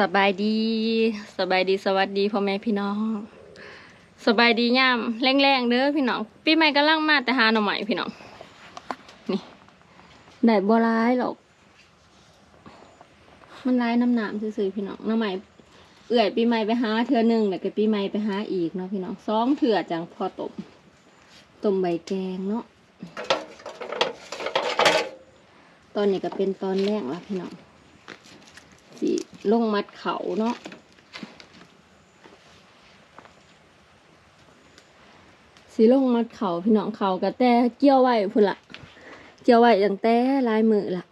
สบายดีสบายดีสวัสดีพ่อแม่พี่น้อง สบายดีย่ามแรงๆเด้อพี่น้องปีใหม่กำลังมาแต่หาหน่อใหม่พี่น้องนี่ได้บ่ร้ายหรอก มันร้ายน้ำหนามซื่อๆพี่น้องหน่อใหม่เอื่อยปีใหม่ไปหาเทือหนึ่งแล้วก็ปีใหม่ไปหาอีกเนาะพี่น้องสองเถื่อจังพอตมต้มใบแกงเนาะตอนนี้ก็เป็นตอนแรกแล้วพี่น้อง ลงมัดเขาเนาะสิลงมัดเขาพี่น้องเขากะแต่เกี่ยวไว้พุ่นละเกี่ยวไว้ตั้งแต่ลายมือละ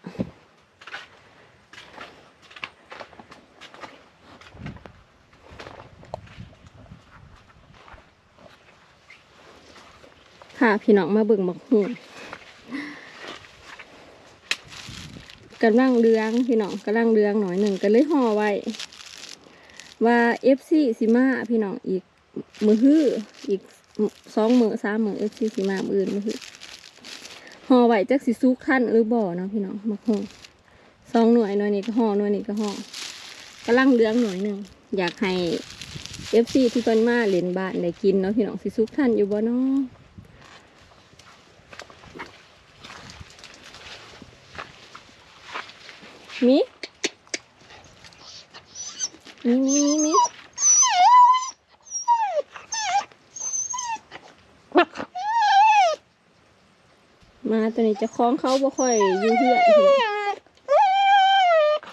ค่ะพี่น้องมาเบิ่งบักหู กำลังเรืองพี่น้องกำลังเรืองหน่อยหนึ่งก็เลยห่อไว้ ว่าเอฟซีสิมาพี่น้องอีกมือฮื้ออีกสองมือสามมือเอฟซีสิมามืออื่นมือฮื้อห่อไว้จักสิซุกท่านหรือบ่อเนาะพี่น้องมาห่อสองหน่วยหน่วยนี้ก็ห่อหน่วยนี้ก็ห่อกำลังเรืองหน่อยหนึ่งอยากให้เอฟซีที่เพิ่นมาเล่นบ้านได้กินเนาะพี่น้องสิซุกท่านอยู่บ่เนาะ มีมีมีมีมาตัวนี้จะคล้องเขาบ่ค่อยยู่เพื่อน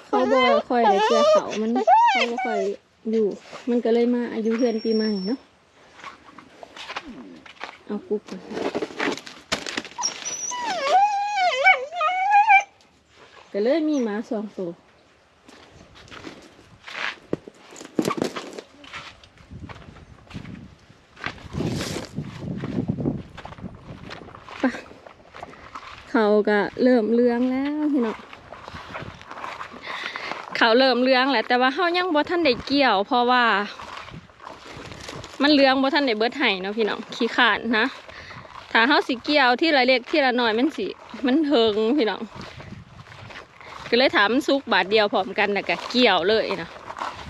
เขาบ่ค่อยได้เจอเขามันเขาบ่ค่อยอยู่ มันก็เลยมาอายุเพื่อนปีใหม่เนาะเอาปุ๊บก่อน ก็เลยมีหมาสองตัวปเขาก็เริ่มเลื้องแล้วพี่น้องเขาเริ่มเลื้องแหละแต่ว่าเขายังบ่ทันได้เกี่ยว เพราะว่า มันเลื้องบ่ทันได้เบิดไห้เนาะพี่น้องขี้ขานนะถ้าเขาสิเกี่ยวที่ละเล็กที่ละน้อยมันสิมันเทิงพี่น้อง ก็เลยถามซุกบาทเดียวพร้อมกันแล้วก็เกี่ยวเลยนะ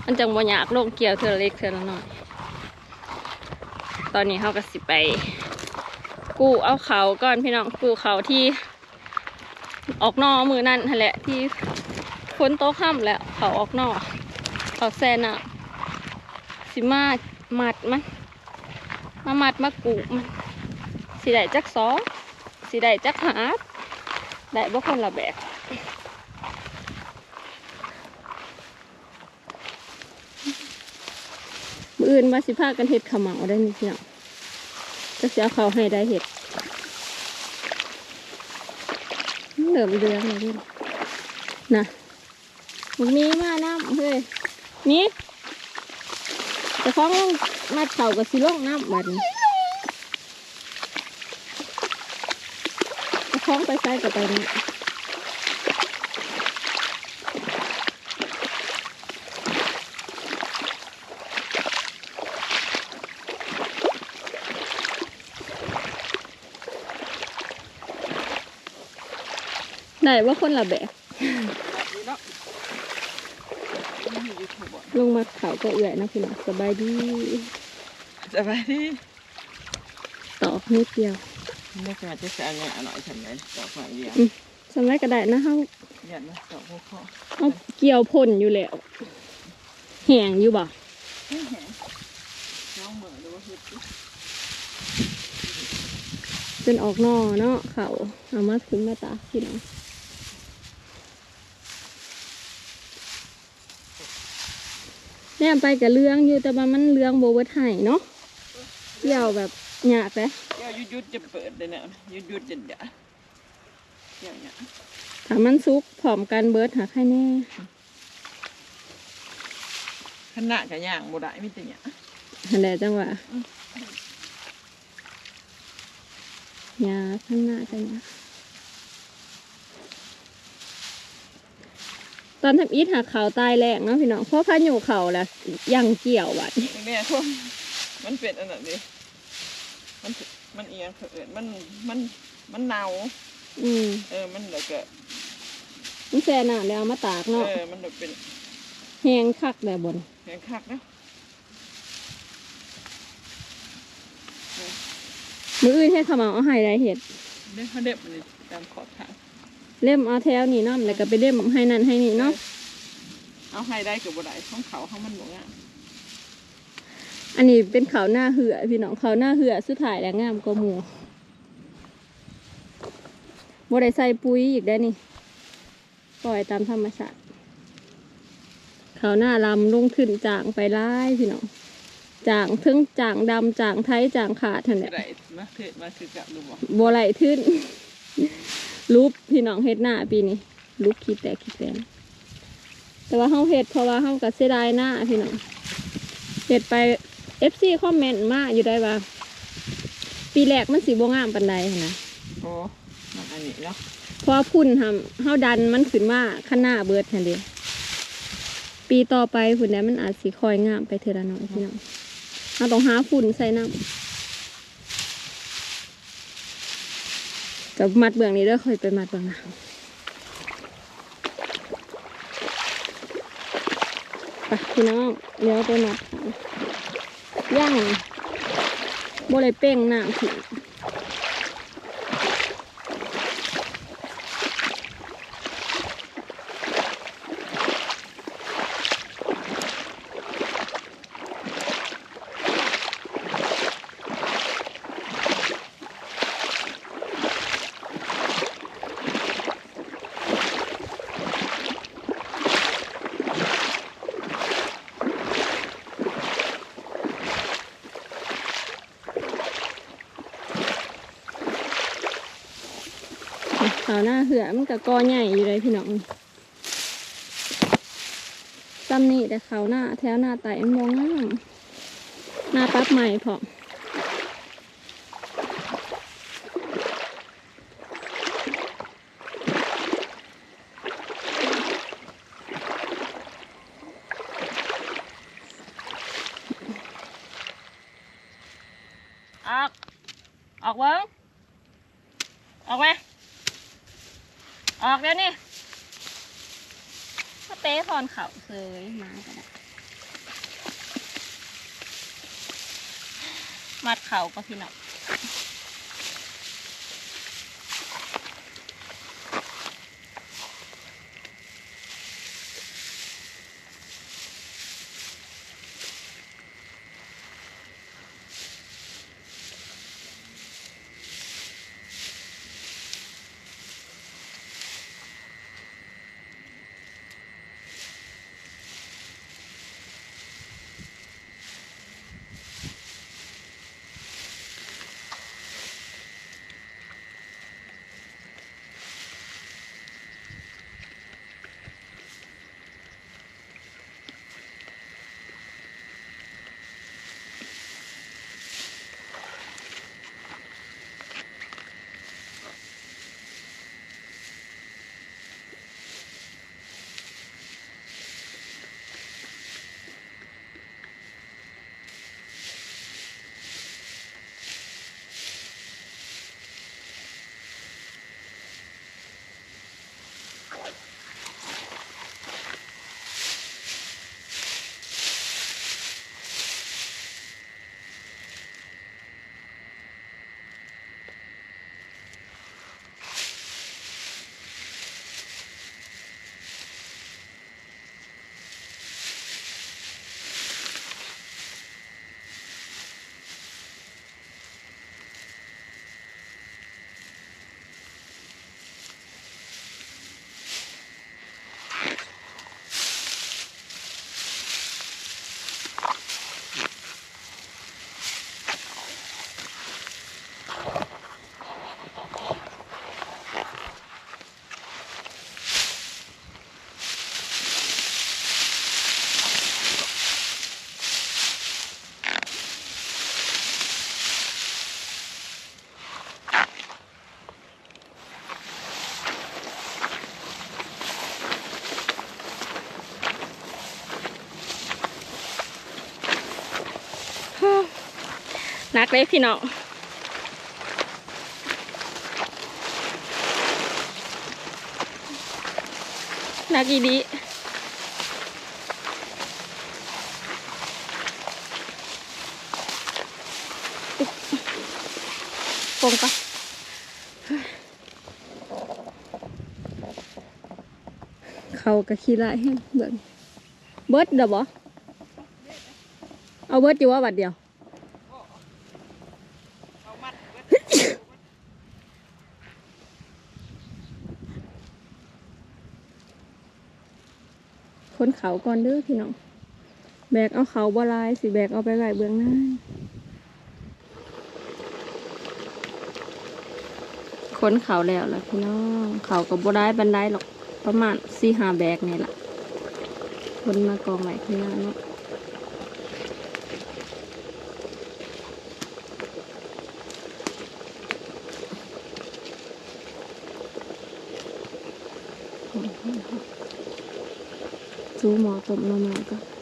มันจังบ่อยากลงเกี่ยวเทอเล็กเทอละน้อย ตอนนี้เขาก็สิไป กู้เอาเขาก่อนพี่น้องกู้เขาที่ ออกนอกมือนั่นนั่นแหละที่พ้นโต๊ะข้ามแล้วเขาออกนอกเขาแซนอะสิมามัดมันมามัดมากูมันสิได้จักสองสิได้จักหาได้บ่คนละแบบ อื่นมาสิพากันเห็ดขาวเหมาได้นี่พี่น้องจะเสียเขาให้ได้เห็ดเหลือมเรืองเลยพี่นะมันมีมาน้ำเฮ้ยนี่จะคล้องมัดเข่ากับสิลงน้ำบัดจะคล้องไปใส่กับไปนี่ ว่าคนละแบบลงมาเขาก็เอื่อยนะพี่น้องสบายดีสบายดีตอกนิดเดียวไม่สามารถจะเอาเงินเอาหน่อยฉันเลยดอกหน่อยเดียวสมัยก็ได้นะเขาเยันนะดอกหัวข้อเขาเกี่ยวพ่นอยู่แล้วแห้งอยู่บ่น้องเหมือนดูว่าเฮ็ดดิเป็นออกนอเนาะเขาเอามาขึ้นมาตากพี่น้องแน มไปกับเรื่องอยู่แต่ว่ามันเรื่องโบเวอร์ไห้เนาะเกี่ยวแบบหยาดเลยเดี๋ยวยุดยุดจะเปิดเลยเนี่ยยุดยุดจะเดี๋ยวอย่างเงี้ยถ้ามันซุกผอมกันเบิร์ดหาใครแน่ขนาดกับย่างบ่ได้มิแต่เนี้ยนั่นแหละจังหวะหยาข้างหน้าจังหวะ อนทำอีทหาเขาวตายแรงเนาะพี่น้องเพราะพายุเขาแหละยังเกี่ยววัดแม่ทั่วมันเป็นอันนั้นดิมันมันเอียงเขินมันมันมันเน่าอืมเออมันเดี๋ยวก็มันแช่น้ำแล้วเอามาตากเอเนาะอมันเดี๋ยวเป็นหแหงคักแบบบนแข็งคักนะมืออื่นให้เขามาเอาให้ได้เห็ดเด็กเขาเด็บมันนี่ตามขอบทาง เล่มเอาแถวนี่เนาะแล้วก็ไปเล่มให้นั่นให้นี่เนาะเอาให้ได้กับบ่ได้ของเขาของมันบ่งามอันนี้เป็นเขาวหน้าเหือพี่น้องเขาวหน้าเหือสุดท้ายแล้วงามกว่าหมูบ่ได้ใส่ปุ๋ยอีกได้อนี่ปล่อยตามธรรมชาติเขาวหน้าลำลงขึ้นจางไปไล่พี่น้องจางทึงจางดำจางไทยจางขาดทันแหละได้มาเทศมาคือกับดูบ่บัวไหลทึ้น รูปพี่น้องเฮ็ดหน้าปีนี้รูปคิดแต่คิดแต่แต่ว่าเฮาเฮ็ดเพราะว่าเฮาก็เสียดายหน้าพี่น้องเฮ็ดไป FC คอมเมนต์มาอยู่ได้ว่า ปีแรกมันสิบ่งามปานใดหั้นนะโอ้มันอันนี้เนาะเพราะว่าพุ่นทำเฮาดันมันขึ้นมาข้างหน้าเบิดหั่นเด้ปีต่อไปพุ่นนั้นมันอาจสิคอยงามไปเทื่อละหน่อยพี่น้องเฮาต้องหาฝุ่นใส่น้ำ กับมัดเบื้องนี้เด้อค่อยไปมัดเบื้องหน้าไปพี่น้องเลี้ยวไปหนัดย่างโบเลยเป้งหน้าผีาวหน้าเหือมันกับกอใหญ่อยู่เลยพี่น้องซ้ำนี่แต่เขาหน้าแถวหน้าไต่มันมองง่ามหน้าปั๊บใหม่พอออกออกเบิ้งออกไหม ออกแล้วนี่ถ้า เขาเคยมาก็ได้มัดเขาก็พี่น้อง นักเลยพี่น้องนักอีดีปงปะเขากะขี้ไล่ให้เบิ่งเบิดเด้อบ่เอาเบิดอยู่ว่าบัดเดียว คนเขาก่อนเด้อพี่น้อง แบกเอาเขาบลายสิแบกเอาไปไหลเบื้องหน้าคนเขาแล้วล่ะพี่น้อง เขากับบลายบันไดหรอกประมาณสี่ห้าแบกนี่แหละคนมากองไหลพี่น้าเนาะ จูหมอตบห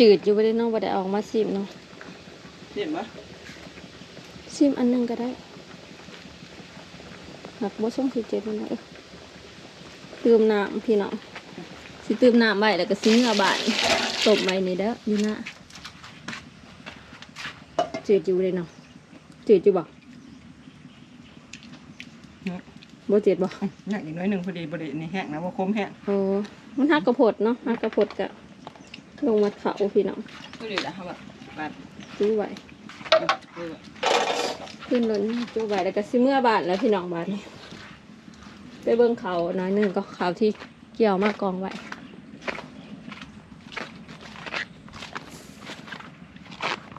จืดอยู่ไปเลยเนาะบ่ได้เออกมาซิมเนาะเห็นปะซิมอันหนึงก็ได้หักบ่ส่งสิเจ็ดมันเออตื่มน้ำพี่น้องสิตื่มน้ำไว้แล้วก็ซิงเอาบานตบไว้นี่เด้ออยู่หน้าจืดอยู่เลยเนาะจืดอยู่บ่บ่จืดบ่อยากอีกน้อยหนึ่งพอดีบรินี่แห้งนะว่าคมแห้งโอ้มันหักกระพดเนาะหักกระพดกะ ลงมาเขาพี่น้องพอดีแล้วแบบบาดจู้ไว้เออขึ้นรถจู้ไว้แล้วก็ซิเมื่อบานแล้วพี่น้องบานนี้ไปเบิ่งเขาหน้อยหนึงก็เขาที่เกี่ยวมากองไว้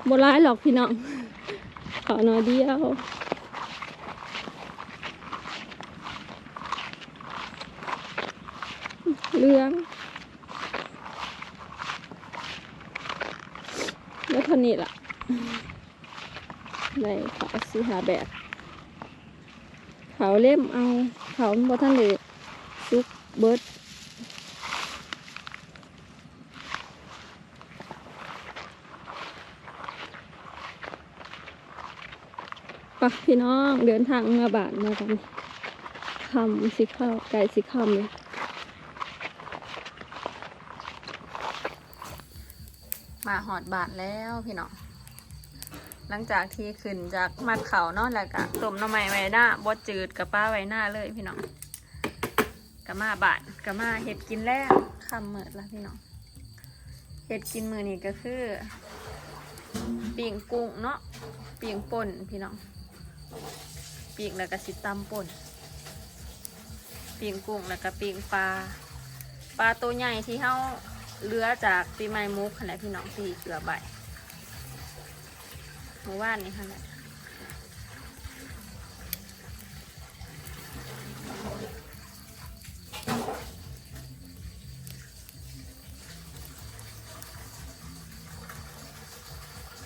บ่ร้ายหรอกพี่น้องเขาน้อยเดียวเรื่องแล้วเท่านี้ล่ะได้เขาสิหาแบบเขาเล่มเอาเขาบ่ทันเลยซุกเบิดปะพี่น้องเดินทางมาบ้านมากันคำสิเข้าไก่สิคำเลย มาหอดบาทแล้วพี่น้องหลังจากที่ขึ้นจากมัดเขาเนาะแล้วก็ต้มหน้ำไม้ไว้หน้าบดจืดกับป้าไว้หน้าเลยพี่น้องกะมาบาดกะมาเห็ดกินแล้วคำเมิดละพี่น้องเห็ดกินมือนี่ก็คือปีงกุ้งเนาะปีงป่นพี่น้องปีงแล้วก็สิตำป่นปีงกุ้งแล้วก็ปีงปลาปลาตัวใหญ่ที่เฮา เหลือจากปีใหม่มุกขนาดพี่น้องสี่เกลือใบหมู่านนี่ค่ะแหละ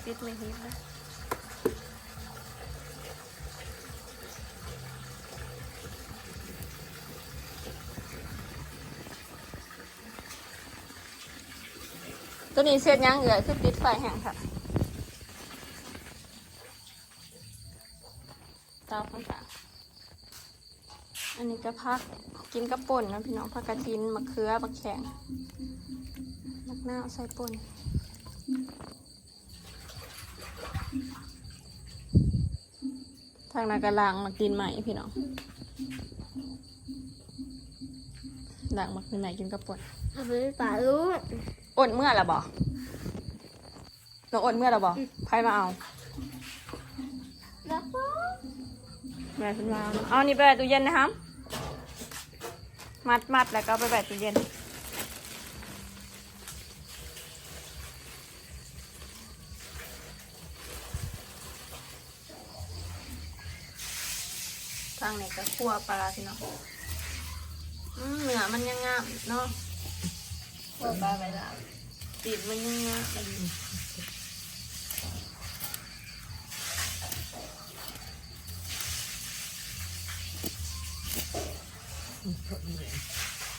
ปิดไม่ฮิตนะ นี้เสร็จยังเหลือคือปิดไฟแห้งค่ะเตาข้างต่างอันนี้ก็พักกินกับป่นนะพี่น้องผักกระทินมะเขือมะแขงมักหน้าวใส่ป่นทางนากระลางมากินใหม่พี่น้องล้างมากินใหม่กินกับป่นเอาไปป่าลูก อ่นเมื่อละบ่น้องอ่นเมื่อละบ่ใครมาเอา แล้วก็แม่คุณวาวเอานี่ไปแบตู้เย็นนะครับ มัดมัดแล้วก็เอาไปแบตู้เย็น ทางไหนก็คั่วปลาพี่น้องอืมเนื้อมันยังงามเนาะ พอปลาไปแล้วติดมันยังงามมัน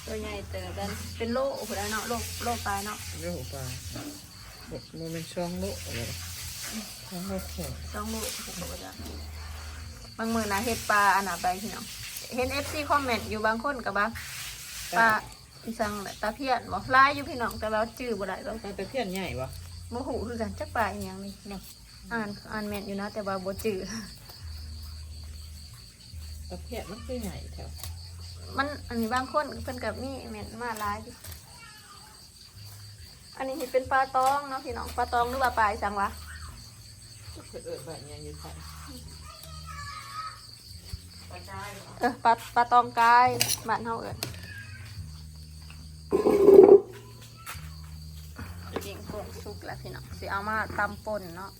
ตัวใหญ่เติบเป็นเป็นโลโอ้โหแล้วเนาะโลโลปลายเนาะเรื่องปลาโมเมนช่องโลเลยช่องโลแข็งต้องโลโอ้โหจ้ะบางมือนะเฮ็ดปลาอันหนาไปพี่น้องเห็นเอฟซีคอมเมนต์อยู่บางคนกับบ้าปลา อีสังแหละตาเพียนบอกลายอยู่พี่น้องแต่ว่าจื้อบ่ได้แล้วปลาตะเพียนใหญ่ปะโมโหคือกันจักปลาอหย่างนี้เนาะอ่านอ่านแม่นอยู่นะ แต่ว่าบ่จื้อตะเพียนมันคือใหญ่แถวมันอันนี้บางคนเพิ่นกับมีแม่นมาหลายอยู่อันนี้สิเป็นปลาตองเนาะพี่น้องปลาตองหรือว่าปลาอีสังวะเกิดเอิดแบบนี้อยู่ไทยปลาได้เหรอเออปลาปลาตองกายบ้านเฮาเอิ้น ยิงกุ้งสุกแล้วพี่น้องสิเอามาตำป่นเนาะ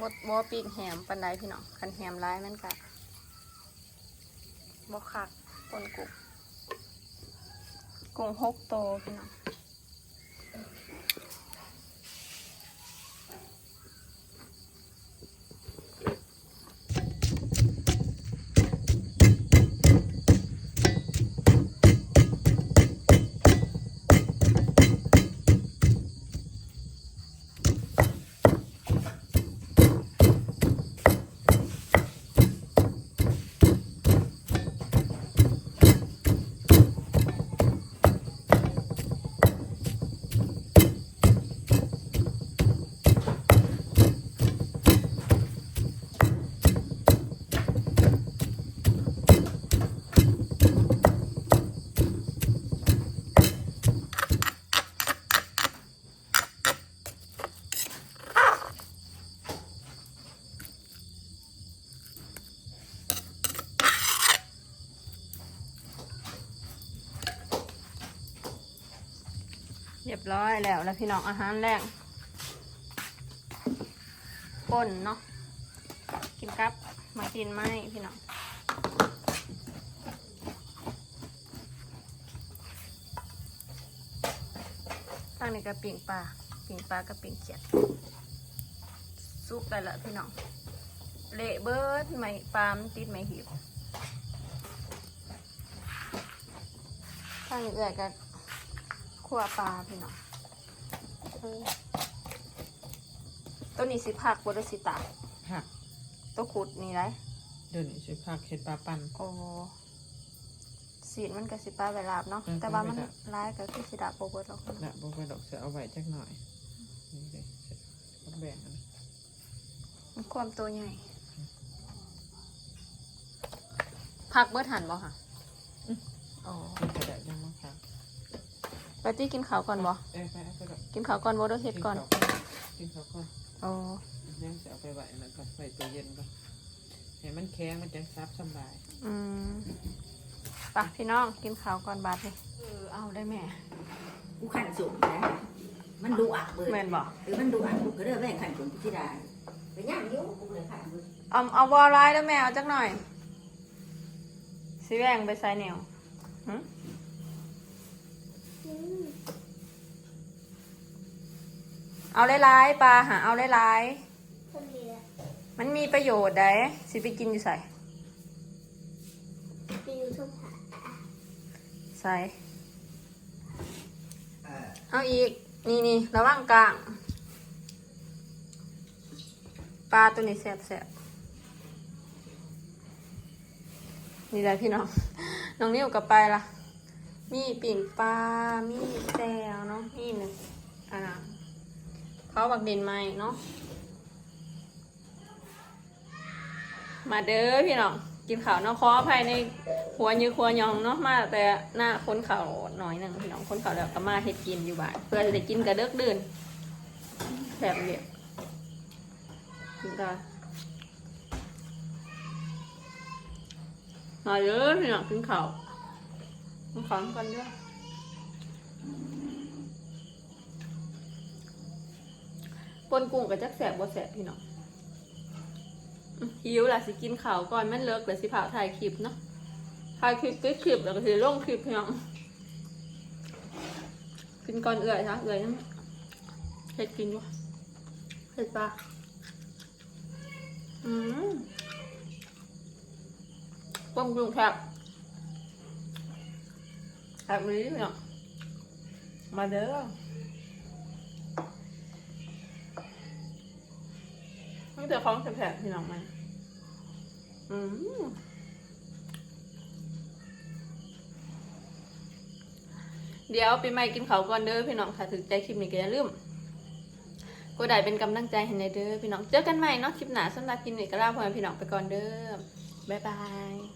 บดบ่ปีกแหมปันไดพี่น้องคันแหมร้ายมันกะบ่คักปนกุ้ง กุ้งหกโตพี่น้อง ร้อยแล้วแล้วพี่น้องอาหารแรกป่นเนาะกินกับมากินไหมพี่น้องตั้งในกระปิ่งปลาปิ่งปลากระปิ่งเขียดซุปได้ละพี่น้องเละเบิร์ดไม่ปลามติดไม่หิวตั้งเอื่อยกับ ขั่วปลาพี่น้องเออตัวนี้สิผักบไดสิตากผักตัวขุดนี่ไรเดี๋ยวนี้ใช้ผักเห็ดปลาปั่น โอ้สีดมันก็สิปลาไวลาบเนาะอืมแต่ว่ามันปลาไวลาบ ร้ายก็คือสิดาโปเบิดหรอกละบอกไปดอกเสือเอาไว้จักหน่อยนี่เลยเอาแบ่งกันนะมันความตัวใหญ่ผักเบิดหันบ่ค่ะอ๋อ นี่กระดาษยังมั้งครับ ปาร์ตี้กินข้าวก่อนบ่เอ้ยไปเอาไปดอกกินข้าวก่อนบ่เด้อเฮ็ดก่อนกินข้าวก่อนอ๋อยังจะเอาไปไว้แล้วก็ใส่ตู้เย็นก่อนให้มันแข็งมันจะซับสบายอืมไปพี่น้องกินข้าวก่อนบาดนี่เออเอาได้แม่กูขันสูงนะมันดูอักเบิดแม่นบ่หรือมันดูอักกูก็เริ่มแบ่งขันสูงกูที่ได้ไปย่างยิ้วกูเลยขันเบิดเอาเอาบอลไลน์แล้วแม่เอาจักหน่อยสิแบ่งไปใส่แนวหึ เอาหลายๆปลาหาเอาหลายๆมันมีประโยชน์ได้สิไปกินอยู่ใส่ใส่เอาอีก นี่นี่ระว่างกลาง ปลาตัวนี้แสบๆนี่แหละพี่น้อง น้องนิ้วกับไปละ มีปิ่งปลา มีแจวเนาะมีหนึ่งอ่าเขาบักเดินไม้เนาะ มาเด้อพี่น้อง กินข้าวเนาะขออภัยในหัวยือครัวยองเนาะมาแต่หน้าคนเขาหน่อยหนึ่งพี่น้องคนเขาแล้วก็มาเฮ็ดกินอยู่บ้านเพื่อจะได้กินกระเดิกดื่นแบบเดียกินกันมาเด้อพี่น้องกินข้าว มันขอนก่อนด้วยปนกุ้งกับจักแสบบ่แสบพี่น้องอื้อหิวล่ะสิกินข้าวก่อนแม่นเลิกเดี๋ยวสิพาถ่ายคลิปเนาะถ่ายคลิปก็คลิปแล้วก็สิลงคลิปพี่น้องกินก่อนเอื่อยนะเอื่อยนั่นเผ็ดกินวะเผ็ดปะอืมต้มกุ้งแคบ แอบนี้พี่น้อมาเด้อนี่แต่ของแผลบๆพี่น้องมันอืมเดี๋ยวปีใหม่กินเขาวก่อนเด้อพี่น้องค่ะถึงใจคลิปนี้ก็อย่าลืมกดไลค์เป็นกำลังใจให้ในเด้อพี่น้องเจอกันใหม่นาะคลิปหน้าสำหรับคลิปนี้ก็ลาพ่อแม่พี่น้องไปก่อนเด้อบ๊ายบาย